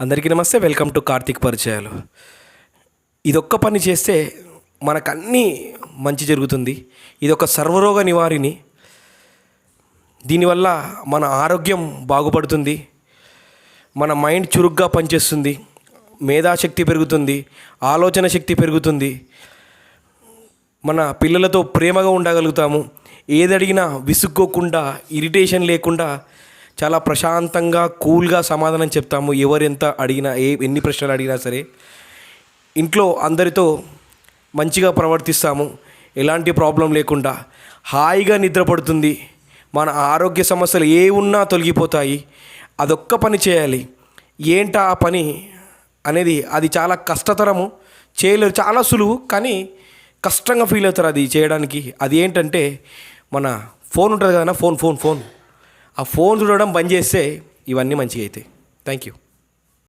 అందరికీ నమస్తే welcome to Karthik పరిచయాలు. ఇదొక్క పని చేస్తే మనకన్నీ మంచి జరుగుతుంది. ఇది ఒక సర్వరోగ నివారిణి. దీనివల్ల మన ఆరోగ్యం బాగుపడుతుంది. మన మైండ్ చురుగ్గా పనిచేస్తుంది. మేధాశక్తి పెరుగుతుంది. ఆలోచన శక్తి పెరుగుతుంది. మన పిల్లలతో ప్రేమగా ఉండగలుగుతాము. ఏదడిగినా విసుక్కోకుండా ఇరిటేషన్ లేకుండా చాలా ప్రశాంతంగా కూల్గా సమాధానం చెప్తాము. ఎవరు ఎంత అడిగినా ఏ ఎన్ని ప్రశ్నలు అడిగినా సరే. ఇంట్లో అందరితో మంచిగా ప్రవర్తిస్తాము. ఎలాంటి ప్రాబ్లం లేకుండా. హాయిగా నిద్రపడుతుంది. మన ఆరోగ్య సమస్యలు ఏ ఉన్నా తొలగిపోతాయి. అదొక్క పని చేయాలి. ఏంటా ఆ పని అనేది అది చాలా కష్టతరము. చేయలేరు. చాలా సులువు కానీ కష్టంగా ఫీల్ అవుతారు అది చేయడానికి. అది ఏంటంటే మన ఫోన్ ఉంటుంది కదా ఫోన్ ఫోన్ ఫోన్. ఆ ఫోన్ చూడడం బంద్ చేస్తే ఇవన్నీ మంచిగా అవుతాయి థ్యాంక్ యూ